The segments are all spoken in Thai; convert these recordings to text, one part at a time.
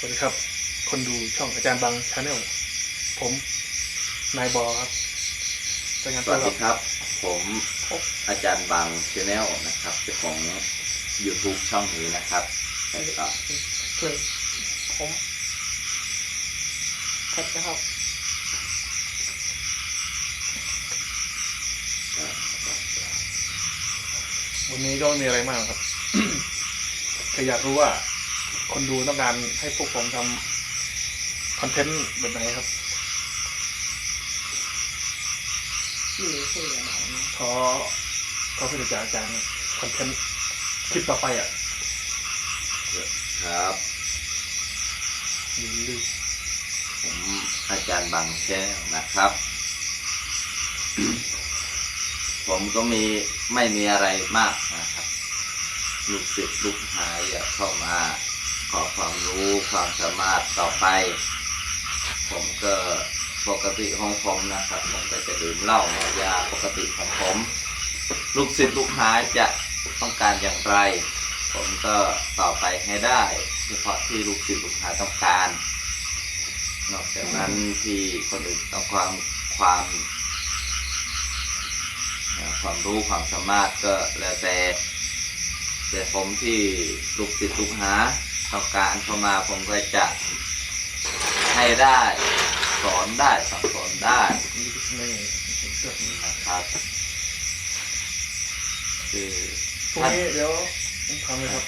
สวัสดีครับ คนดูช่องอาจารย์บางชาแนลผม นายบอครับรายงานสตัววัสครัดีบครับ ผมอาจารย์บางชาแนลนะครับเจ้าของ YouTube ช่องนี้นะครับแล้วก็เพื่อนผมเพชรนะครับวันนี้ก็ไม่มีอะไรมากครับแค่อยากรู้ว่า คนดูต้องการให้พวกผมทำคอนเทนต์แบบไหนครับชื่อชื่ออะไรนะขอขอเพื่อจะอาจารย์คอนเทนต์คลิปต่อไปอะครับหรือหรือผมอาจารย์บางชาแนลนะครับ ผมก็มีไม่มีอะไรมากนะครับ ลูกศิษย์ลูกหาอยากเข้ามา ขอความรู้ความสามารถต่อไป ผมก็ปกติของผมนะครับ ผมก็จะดื่มเหล้าเมายาปกติของผม ลูกศิษย์ลูกหาจะต้องการอย่างไร ผมก็ต่อไปให้ได้เฉพาะที่ลูกศิษย์ลูกหาต้องการ นอกจากนั้นที่คนอื่นต้องความความความรู้ความสามารถก็แล้วแต่แต่ผมที่ลูกศิษย์ลูกหา ต้องการเข้ามาผมก็จะให้ได้สอนได้สั่งสอนได้นี่คือไม่เกิดนะครับคือพรุ่งนี้เดี๋ยวผมทำเลยครับ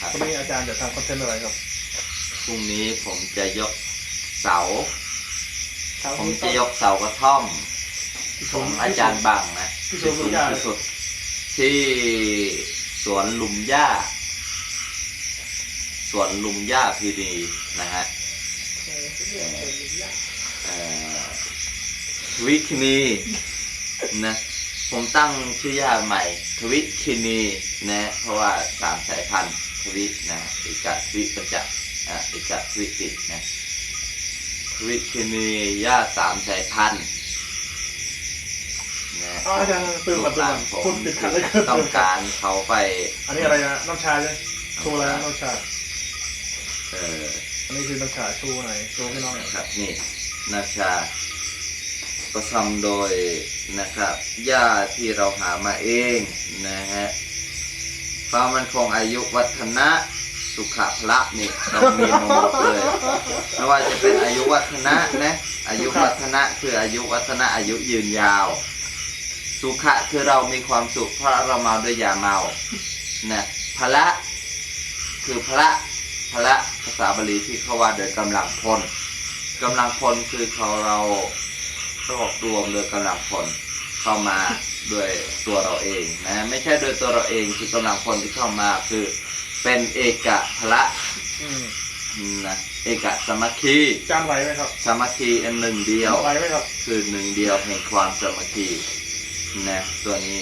ครับพรุ่งนี้อาจารย์จะทำคอนเทนต์อะไรครับพรุ่งนี้ผมจะยกเสาเสาร์ผมนี้จะยกเสากระท่อมที่ขสูองงอาจารย์บังนะที่สูงสูงที่สุดที่สุดที่สวนลุมหญ้า สวนลุมหญ้าพีดีนะฮะทวิคินีนะผมตั้งชื่อยาใหม่ ทวิคินีนะเพราะว่าสามสายพันธุ์ทวินะเอกะทวิประจักษ์อะเอกะทวิตินะทวิคินีหญ้าสามสายพันธุ์นะอ๋ออาจารย์ตื่นมาตื่นมาผพูดมติดขัดเลยต้องการเขาไป อันนี้อะไรนะน้ำชาใช่ไหมโชว์อะไรนะน้ำชา เอออันนี้คือน้ำชาโชว์ไหนโชว์พี่น้องหน่อยครับนี่นาชาก็ทำโดยนะครับหญ้าที่เราหามาเองนะฮะความมันคงอายุวัฒนะสุขะพละนี่เรามีมาหมดเลยไม่ว่าจะเป็นอายุวัฒนะนะอายุวัฒนะคืออายุวัฒนะอายุยืนยาว สุขะคือเรามีความสุขเพราะเราเมาด้วยยาเมานะพละคือพละ ละภาษาบาลีที่เขาว่าโดยกำลังพลกำลังพลคือเขาเรารวบรวมโดยกำลังพลเข้ามาด้วยตัวเราเองนะไม่ใช่โดยตัวเราเองคือกำลังพลที่เข้ามาคือเป็นเอกะพละอืมนะเอกะสามัคคีจานไหวไหมครับสามัคคีอันหนึ่งเดียวไหวไหมครับคือหนึ่งเดียวแห่งความสามัคคีนะตัวนี้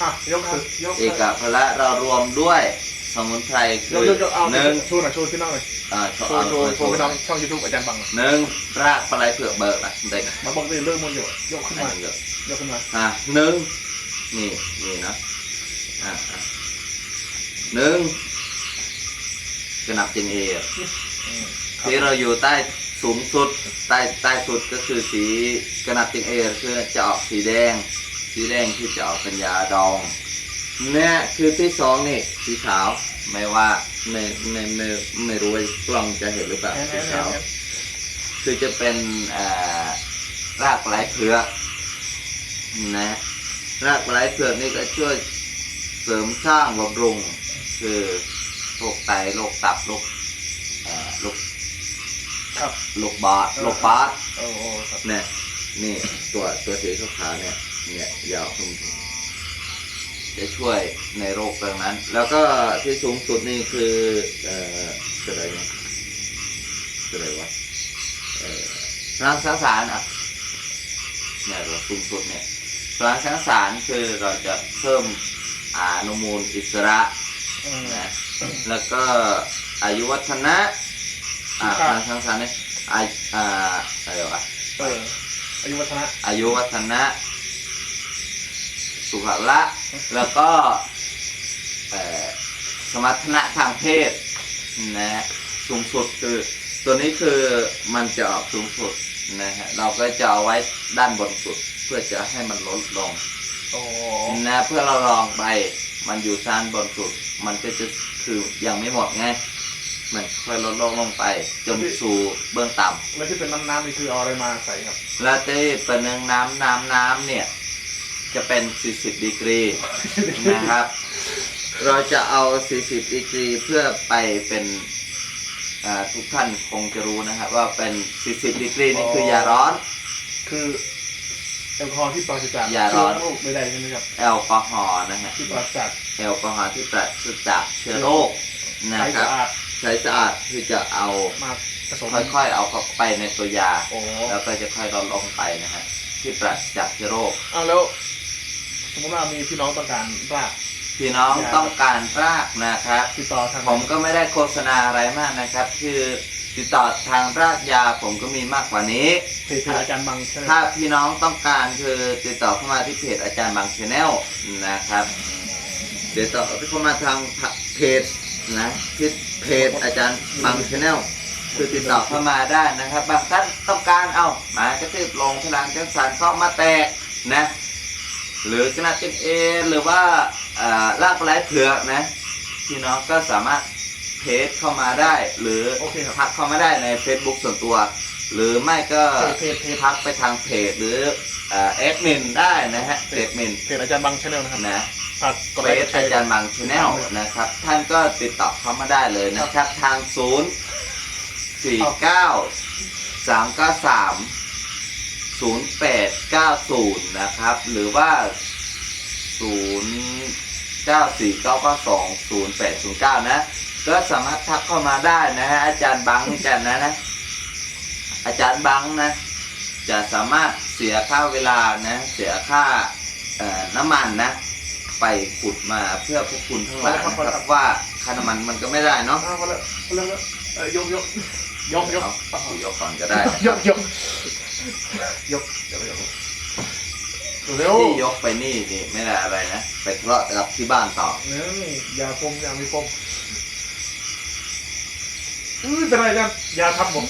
อะยกครับยกเอกพละเรารวมด้วย สมุนไพรยคืกอยกยกเอาหนึ่งโชว์หน่อยโชว์พี่น้องหน่อยอ่าโชว์โชว์โชว์พี่น้องช่องยูทูบอาจารย์บังหน่อยหนึ่งรากปลายเผือกเบิกนะเด็กมาบอกเลยเรื่องมันอยู่ยกขึ้นอันมาหนึ่งเยอะยกขึ้นมาอะหนึ่งนี่นี่นะอะอะหนึ่งกระนับจิงเออืมครับที่เราอยู่ใต้สูงสุดใต้ใต้สุดก็คือสีกระนับจิงเอคือจะออกสีแดง สีแดงที่จะออกเป็นยาดอง เนี่ยคือที่สองนี่สีขาวไม่ว่าไม่ไม่ไม่ไม่รู้ว่ากล้องจะเห็นหรือเปล่าแอนแอสีนแอขานวแอนคือจะเป็นอ่ารากไหลเผือกนะรากไหลเผือกนี่ก็ช่วยเสริมสร้างบำรุง คือโรคไตโรคตับโรคเอ่อโรคครับโรคบาสโรคบาสโอ้โหครับเนี่ยนี่ตัวตัวสีขาวๆเนี่ยเนี่ยยาวขึ้น จะช่วยในโรคเรื่องนั้น แล้วก็ที่สูงสุดนี่คือเอ่อคืออะไรนะคืออะไรวะเอ่อพลังสังสารอะเนี่ยตัวสูงสุดเนี่ยพลังสังสารคือเราจะเพิ่มอนุมูลอิสระอืมนะแล้วก็อายุวัฒนะอ่าครัพบลังสังสารเนี่ยอาอ่าอะไรวะเอออายุวัฒนะอายุวัฒนะ สุขละ แล้วก็เอ่อสมรรถนะทางเพศนะฮะสสูงสุดคือตัวนี้คือมันจะออกสูงสุดนะฮะเราก็จะเอาไว้ด้านบนสุด เพื่อจะให้มันลดลงโอ้นะเพื่อเราลองไปมันอยู่ด้านบนสุด มันก็จะคือยังไม่หมดไงมันค่อยลดลงลงไป จนสู่เบื้องต่ำแล้วที่เป็นน้ำน้ำๆนี่คือเอาอะไรมาใส่ครับ แล้วที่เป็นน้ำน้ำน้ำเนี่ย จะเป็น 40 ดีกรีนะครับ เราจะเอา 40 ดีกรีเพื่อไปเป็นอ่าทุกท่านคงจะรู้นะครับว่าเป็น 40 ดีกรีนี่คือยาร้อน คือแอลกอฮอล์ที่ปราศจากอย่าร้อนเชื้โรคใดๆใช่ไหมครับ แอลกอฮอล์นะฮะที่ปราศจากแอลกอฮอล์ที่ปราศจากเชื้อโรคนะใช้ครัสะบอาดใช้สะอาดคือจะเอามาผสมค่อยๆเอาเข้าไปในตัวยาโอ้แล้วก็จะค่อยลดลงไปนะฮะที่ปราศจากเชื้อโรคเอาแล้ว สมมติว่ามีพี่น้องต้องการรากพี่น้องยาต้องการรากนะครับ ติดต่อทางผมก็ไม่ได้โฆษณาอะไรมากนะครับ คือติดต่อทางรากยาผมก็มีมากกว่านี้เพจอาจารย์บังใช่ไหมถ้าพี่น้องต้องการคือติดต่อเข้ามาที่เพจอาจารย์บางชาแนลนะครับติดต่อเข้ามาทางเพจนะที่เพจอาจารย์บางชาแนลคือติดต่อเข้ามาได้นะครับ บางท่านต้องการเอาหมากระตืบลงพลังจังสารเข้ามาแตกนะ หรือกระนาดเป็นเอหรือว่าอ่าลากปลายเผือกนะพี่น้องก็สามารถเพจเข้ามาได้ หรือโอเคครับทักเข้ามาได้ใน Facebook ส่วนตัว หรือไม่ก็เพจเพจทักไปทางเพจหรือเอ่อแอดมินได้นะฮะเพจมินเพจอาจารย์บังชาแนลนะครับนะฝากกดเฟไลค์ซอาจารย์บางชาแนลนะครับ ท่านก็ติดต่อเข้ามาได้เลยนะครับ ทางศูนย์สี่เก้าสามเก้าสาม ศูนย์แปดเก้าศูนย์นะครับ หรือว่าศูนย์เก้าสี่เก้าเก้าสองศูนย์แปดศูนย์เก้านะ ก็สามารถทักเข้ามาได้นะฮะอาจารย์บังอาจารย์นะนะ อาจารย์บังนะ จะสามารถเสียค่าเวลานะ เสียค่าเอ่อน้ำมันนะ ไปขุดมาเพื่อพวกคุณทั้งหลายนะครับว่าค่าน้ำมันมันก็ไม่ได้เนาะอ้าวพอแล้วพอแล้วเออยกยกยกยกเอาเอายกก่อนก็ได้นะยกยก ยกเดี๋ยวเดี๋ยวเร็วที่ยกไปนี่นี่ไม่ได้อะไรนะไปทะเลาะกับที่บ้านต่อนี่ยาพมยามีพมอุ้ยเป็นไรกันยาทำผม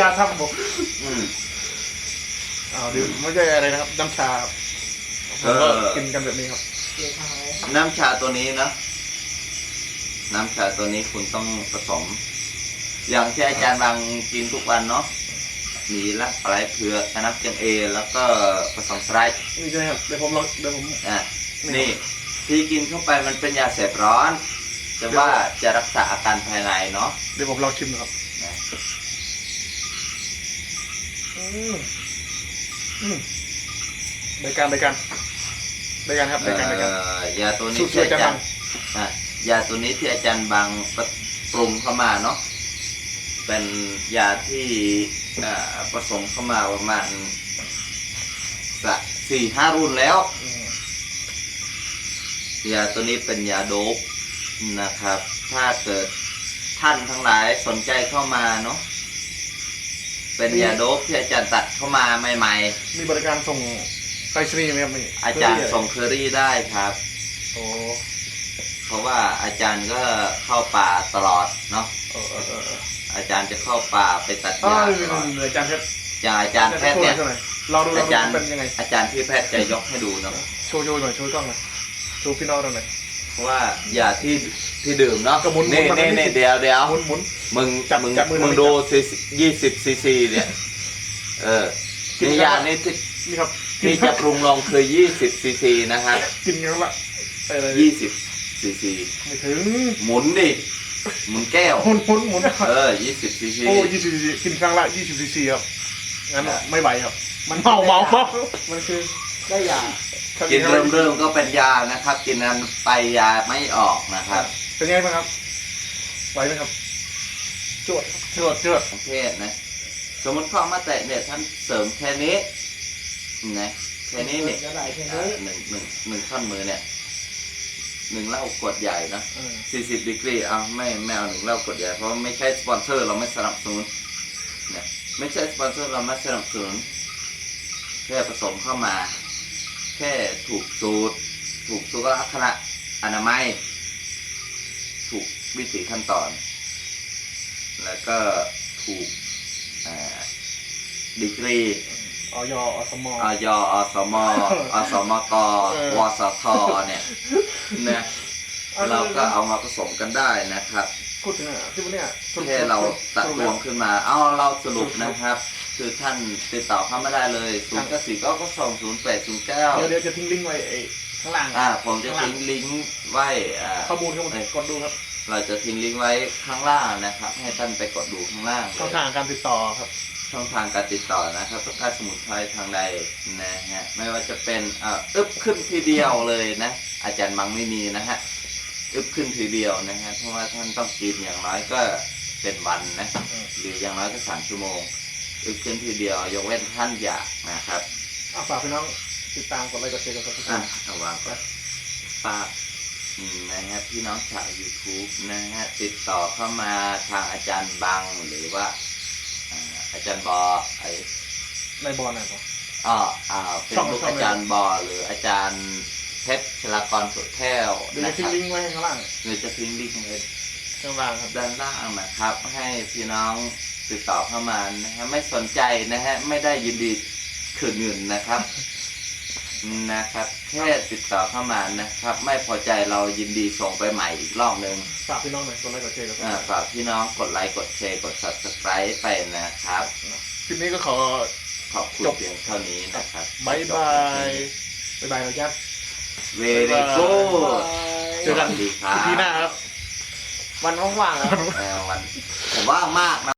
ยาทำผมอืมอ้าวเดี๋ยวไม่ใช่อะไรนะครับน้ำชาครับผมก็กินกันแบบนี้ครับเกี่ยวกับอะไรน้ำชาตัวนี้นะ น้ำชาตัวนี้คุณต้องผสม อย่างที่อาจารย์บางกินทุกวันเนาะมีละปลายเผือกน้ำเจียงเอ แล้วก็ผสมสไลด์นี่ใช่ไหมครับเดี๋ยวผมลองเดี๋ยวผมอะนี่ที่กินเข้าไปมันเป็นยาเสพร้อน แต่ว่าจะรักษาอาการภายในเนาะเดี๋ยวผมลองชิมนะครับนะอืมอืมในการในการในการครับในการในการเอ่อยาตัวนี้สูตรที่อาจารย์อาจารบังย์อะยาตัวนี้ที่อาจารย์บางปรุงเข้ามาเนาะ เป็นยาที่อ่าผสมเข้ามาประมาณสักสี่ห้ารุ่นแล้วอืมยาตัวนี้เป็นยาโดบนะครับ ถ้าเกิดท่านทั้งหลายสนใจเข้ามาเนาะเป็นยาโดบที่อาจารย์ตัดเข้ามาใหม่มีบริการส่งไปรษณีย์ไหมครับนี่ๆ อาจารย์ส่งเคอรี่ได้ครับ โอ้เพราะว่าอาจารย์ก็เข้าป่าตลอดเนาะ เออเออเออเออ อาจารย์จะเข้าป่าไปตัดอ้าหญ้าวเหตลอดนื่อยอาจารย์เพชรอย่างอาจารย์แพทย์เนี่ยโชว์หน่อยเราดูเราอาดูจารย์เป็นยังไง อาจารย์ที่แพทย์จะยกให้ดูเนาะโชว์โชว์หน่อยโชว์กล้องหน่อยโชว์พี่น้องเราหน่อย เพราะว่ายาที่ที่ดื่มเนาะก็หมุนนี่หมุนนี่มานี่นิดเดียวเดียวหมุนหมุน มึงจับมึงจับมือมึงทำไมดูจับซียี่สิบซีซีเนี่ยเออกินนี่แล้วยานี่ที่นี่ครับที่จะปรุงลงคือยี่สิบซีซีนะครับกินกันละอะไรยี่สิบซีซีไม่ถึงหมุนดิ หมุนแก้ว หมุนหมุนหมุนเออยี่สิบซีซีโอ้ยี่สิบซีซีกินครั้งละยี่สิบซีซีครับงั้นไม่ไหวครับ มันเมาเมาเมามันคือได้ยากินเริ่มเริ่มก็เป็นยานะครับ กินนั้นไปยาไม่ออกนะครับ เป็นไงบ้างครับ ไหวไหมครับจวดเชือดเชือดประเภทนะ สมมติข้อมาแตะเนี่ยท่านเสริมแค่นี้นะแค่นี้เนี่ยจะได้แค่อ่านี้หนึ่งหนึ่งหนึ่งท่อนมือเนี่ย หนึ่งเหล้ากดใหญ่นะเออสี่สิบดีกรีเอาไม่ไม่เอาหนึ่งเหล้ากดใหญ่เพราะไม่ใช่สปอนเซอร์เราไม่สนับสนุนนะไม่ใช่สปอนเซอร์เราไม่สนับสนุนแค่ผสมเข้ามา แค่ถูกสูตร ถูกสุขลักษณะอนามัย ถูกวิถีขั้นตอน แล้วก็ถูกอ่าดีกรี ออยอสมออยอสมอสมกเออวสทเนี่ยนะเราก็เอามาผสมกันได้นะครับพูดถึงอะที่วันเนี้ยสรุปแค่เราตัดสรุปรแล้ววมขึ้นมาเอาเราสรุปนะครับ คือท่านติดต่อเข้ามาได้เลยศูนย์เก้าสี่เก้าก็สองศูนย์แปดศูนย์เก้าเดี๋ยวเดี๋ยวจะทิ้งลิงก์ไว้ไอ้ข้างล่างอ่าผมจะทิ้งลิงก์ไว้อ่าข้อมูลข้อมูลกดดูครับเราจะทิ้งลิงก์ไว้ข้างล่างนะครับ ให้ท่านไปกดดูข้างล่างเลช่องยทางการติดต่อครับ ช่องทางการติดต่อนะครับต้องการสมุดไพรทางใดนะฮะไม่ว่าจะเป็นอ่าอึบขึ้นทีเดียวเลยนะ อาจารย์มังไม่มีนะฮะอึบขึ้นทีเดียวนะฮะเพราะว่าท่านต้องกินอย่างน้อยก็เป็นวันนะอืมหรืออย่างน้อยก็สามชั่วโมงอึบขึ้นทีเดียวยกเว้นท่านอยากนะครับอะฝากพี่น้องติดตามกดไลค์กดแชร์กดซับสไครอะต์ระวังก่อนฝากอืมนะฮะพี่น้องชาว YouTube นะฮะติดต่อเข้ามาทางอาจารย์บังหรือว่า อ่าอาจารย์บอไอในบอลนะครับอ้ออ่าเฟซช่องบุ๊กช่อง อาจารย์บอหรืออาจารย์เพชรชลากรสุดแท้วเดี๋ยวนะจะคทิ้งรับลิงก์ไว้ข้างล่างหรือจะทิ้งลิงก์ไว้ข้างล่างครับด้านล่างนะครับ ให้พี่น้องติดต่อเข้ามานะฮะไม่สนใจนะฮะไม่ได้ยินดีคืนเงินนะครับ นะครับแค่ติดต่อเข้ามานะครับ ไม่พอใจเรายินดีส่งไปใหม่อีกรอบหนึ่งฝากพี่น้องหน่อยกดไลค์กดแชร์กดซับสอ่าไครต์ฝากพี่น้องกดไลค์กดแชร์กด subscribe ไปนะครับ คลิปนี้ก็ขอ ขอบคุณจบ เพียงเท่านี้นะครับบายบายบายบายนะจ๊ะเวรีกูเจอกัน สวัสดีครับอีพีหน้าครับ วันว่างๆแล้ว เอ่อวันผมว่างมากนะ